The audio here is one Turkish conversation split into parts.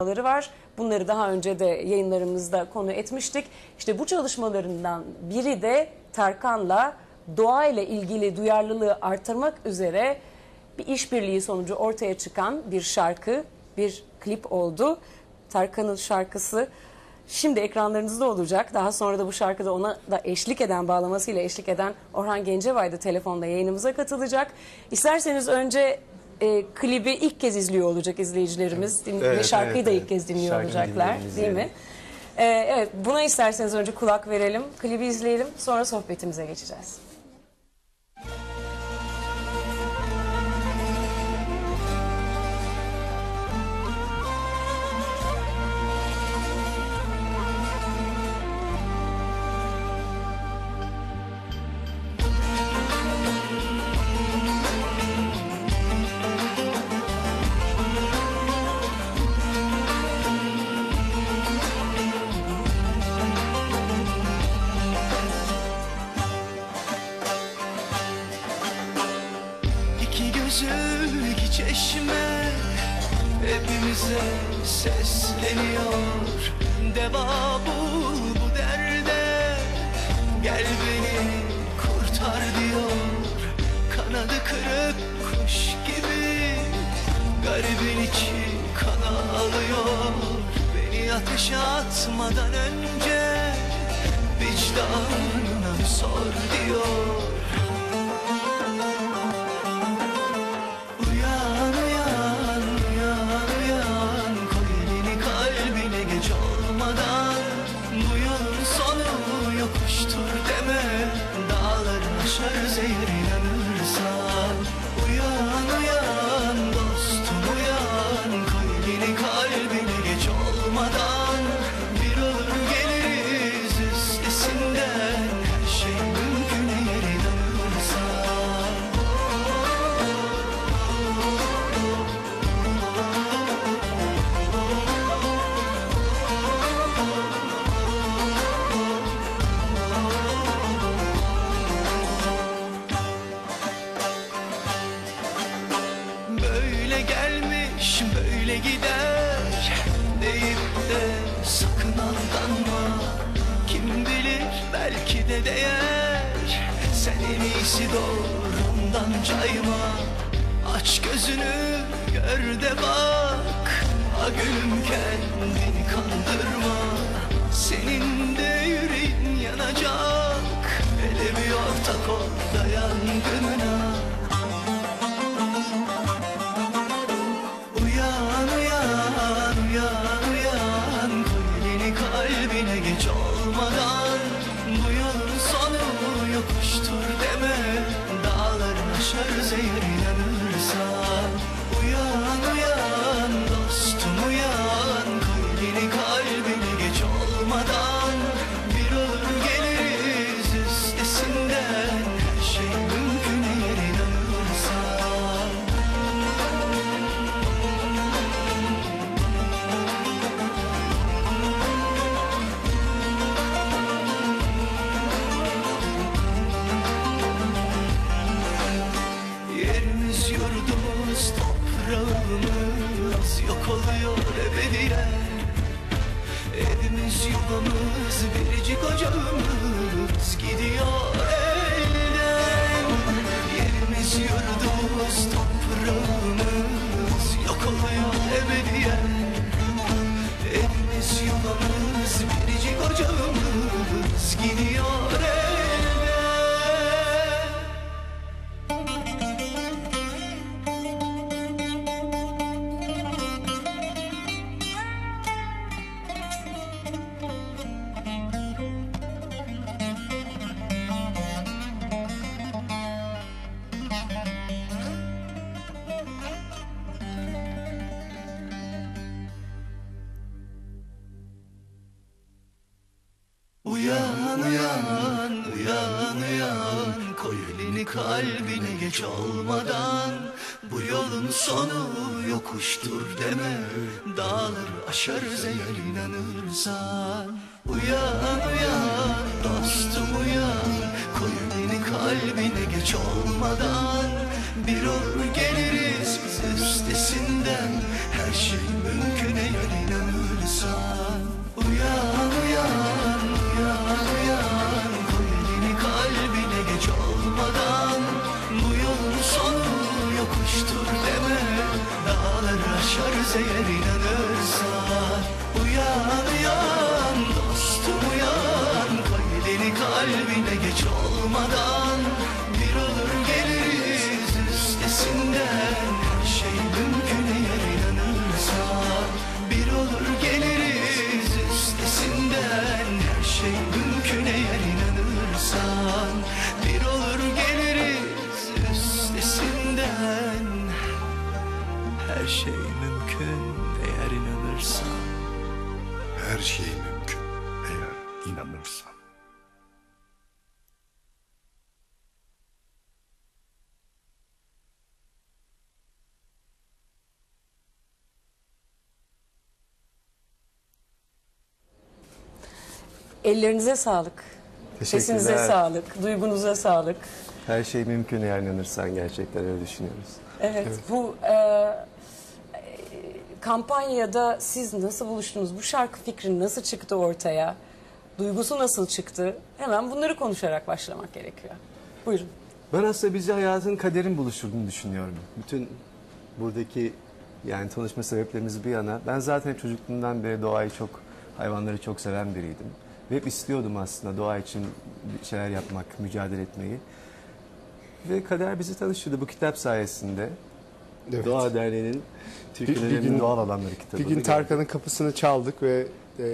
var. Bunları daha önce de yayınlarımızda konu etmiştik. İşte bu çalışmalarından biri de Tarkan'la doğa ile ilgili duyarlılığı artırmak üzere bir işbirliği sonucu ortaya çıkan bir şarkı, bir klip oldu. Tarkan'ın şarkısı şimdi ekranlarınızda olacak. Daha sonra da bu şarkıda ona da eşlik eden, bağlamasıyla eşlik eden Orhan Gencebay da telefonda yayınımıza katılacak. İsterseniz önce e, klibi ilk kez izliyor olacak izleyicilerimiz Din- ve Evet, şarkıyı evet, da evet. ilk kez dinliyor olacaklar değil mi? E, evet buna isterseniz önce kulak verelim, klibi izleyelim sonra sohbetimize geçeceğiz. Hepimize sesleniyor. Deva bu bu derde Gel beni kurtar diyor. Kanadı kırık kuş gibi Garibin içi kana alıyor. Beni ateşe atmadan önce Vicdanına sor diyor Dağları aşarız gider Deyip de sakın aldanma. Kim bilir belki de değer. Sen en iyisi doğrundan cayma. Aç gözünü gör de bak. Ha gülüm kendini kandırma. Senin de yüreğin yanacak. Hele bir ortak ol da geç olmadan Bu yolun sonu yokuştur deme. Dağları aşarız eğer toprağımız yok oluyor ebediyen. Evimiz yuvamız biricik ocağımız gidiyor elden. Yerimiz yurdumuz toprağımız yok oluyor ebediyen. Evimiz yuvamız biricik ocağımız gidiyor Uyan uyan uyan uyan. Koy elini kalbine geç olmadan. Bu yolun sonu yokuştur deme. Dağları aşarız eğer inanırsan. Uyan uyan dostum uyan. Koy elini kalbine geç olmadan. Bir olur geliriz biz üstesinden söze yer Uyan uyan dostum uyan Koy kalbine geç olmadan. Her şey mümkün eğer inanırsan. Ellerinize sağlık. Sesinize Teşekkürler. sağlık, duygunuza sağlık. Her şey mümkün eğer inanırsan gerçekten öyle düşünüyoruz. Evet, bu e, kampanyada siz nasıl buluştunuz? Bu şarkı fikri nasıl çıktı ortaya? Duygusu nasıl çıktı? Hemen bunları konuşarak başlamak gerekiyor. Buyurun. Ben aslında bizi hayatın kaderin buluşturduğunu düşünüyorum. Bütün buradaki yani tanışma sebeplerimiz bir yana. Ben zaten çocukluğumdan beri doğayı çok, hayvanları çok seven biriydim. Ve hep istiyordum aslında doğa için bir şeyler yapmak, mücadele etmeyi. Ve kader bizi tanıştırdı bu kitap sayesinde. Evet. Doğa Derneği'nin Türkiye'nin Bir- bir gün- doğal alanları kitabı. Bir gün Tarkan'ın kapısını çaldık ve e,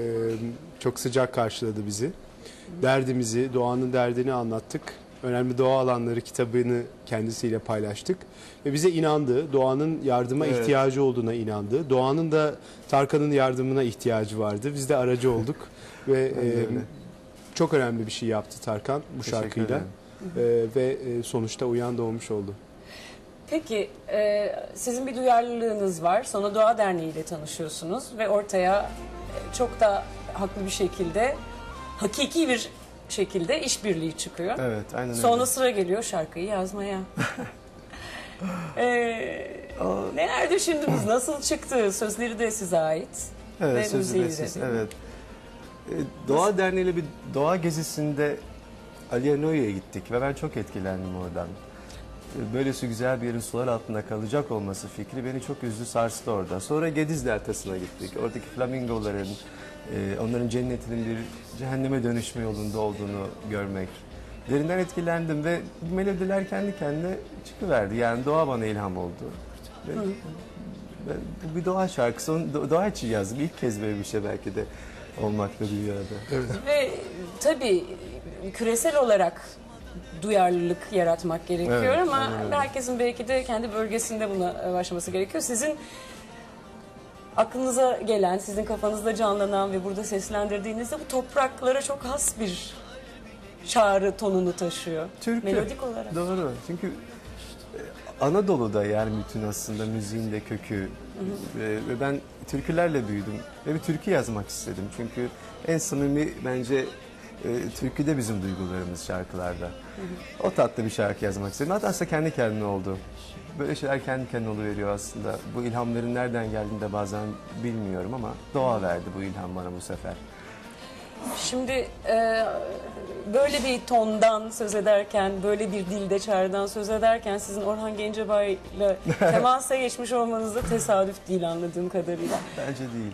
çok sıcak karşıladı bizi. Derdimizi, doğanın derdini anlattık. Önemli doğa alanları kitabını kendisiyle paylaştık. Ve bize inandı. Doğanın yardıma Evet. ihtiyacı olduğuna inandı. Doğanın da Tarkan'ın yardımına ihtiyacı vardı. Biz de aracı olduk. ve e, çok önemli bir şey yaptı Tarkan bu Teşekkür şarkıyla. ederim. E, ve e, sonuçta uyan doğmuş oldu. Peki, e, sizin bir duyarlılığınız var. Sonra Doğa Derneği ile tanışıyorsunuz ve ortaya e, çok da haklı bir şekilde, hakiki bir şekilde işbirliği çıkıyor. Evet, aynen öyle. Sonra sıra geliyor şarkıyı yazmaya. ee, neler düşündünüz? Nasıl çıktı? Sözleri de size ait. Evet, Ve müziği de siz, değil mi? evet. E, Doğa Derneği ile bir doğa gezisinde Alienoya'ya gittik ve ben çok etkilendim oradan. Böylesi güzel bir yerin sular altında kalacak olması fikri beni çok üzdü, sarstı orada. Sonra Gediz Deltası'na gittik. Oradaki flamingoların, e, onların cennetinin bir cehenneme dönüşme yolunda olduğunu görmek. Derinden etkilendim ve bu melodiler kendi kendine çıkıverdi. Yani doğa bana ilham oldu. Ve ben, bu bir doğa şarkısı. Doğa için yazdım. İlk kez böyle bir şey belki de olmakta dünyada. Ve tabii küresel olarak duyarlılık yaratmak gerekiyor Evet, ama öyle. herkesin belki de kendi bölgesinde buna başlaması gerekiyor. Sizin aklınıza gelen, sizin kafanızda canlanan ve burada seslendirdiğinizde bu topraklara çok has bir çağrı tonunu taşıyor. Türkü. Melodik olarak. Doğru. Çünkü e, Anadolu'da yani bütün aslında müziğin de kökü. Ve, ve ben türkülerle büyüdüm. Ve bir türkü yazmak istedim. Çünkü en samimi bence e, türküde bizim duygularımız şarkılarda. O tatlı bir şarkı yazmak istedim. Hatta aslında kendi kendine oldu. Böyle şeyler kendi kendine oluveriyor aslında. Bu ilhamların nereden geldiğini de bazen bilmiyorum ama doğa verdi bu ilham bana bu sefer. Şimdi e, böyle bir tondan söz ederken, böyle bir dilde çağrıdan söz ederken sizin Orhan Gencebay'la temasa geçmiş olmanız da tesadüf değil anladığım kadarıyla. Bence değil.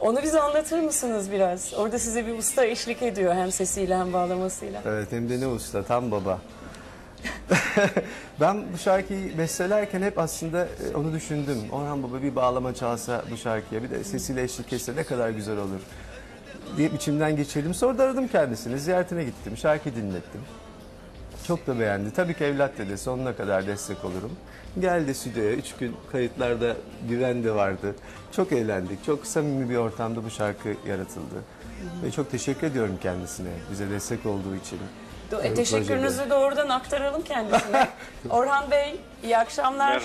Onu bize anlatır mısınız biraz? Orada size bir usta eşlik ediyor hem sesiyle hem bağlamasıyla. Evet hem de ne usta tam baba. ben bu şarkıyı bestelerken hep aslında e, onu düşündüm. Orhan Baba bir bağlama çalsa bu şarkıya bir de sesiyle eşlik etse ne kadar güzel olur diye içimden geçirdim. Sonra da aradım kendisini ziyaretine gittim şarkı dinlettim. Çok da beğendi. Tabii ki evlat dedi sonuna kadar destek olurum. Geldi stüdyoya üç gün kayıtlarda güven de vardı. Çok eğlendik. Çok samimi bir ortamda bu şarkı yaratıldı. Ve çok teşekkür ediyorum kendisine bize destek olduğu için. Do- e, teşekkürünüzü doğrudan aktaralım kendisine. Orhan Bey iyi akşamlar.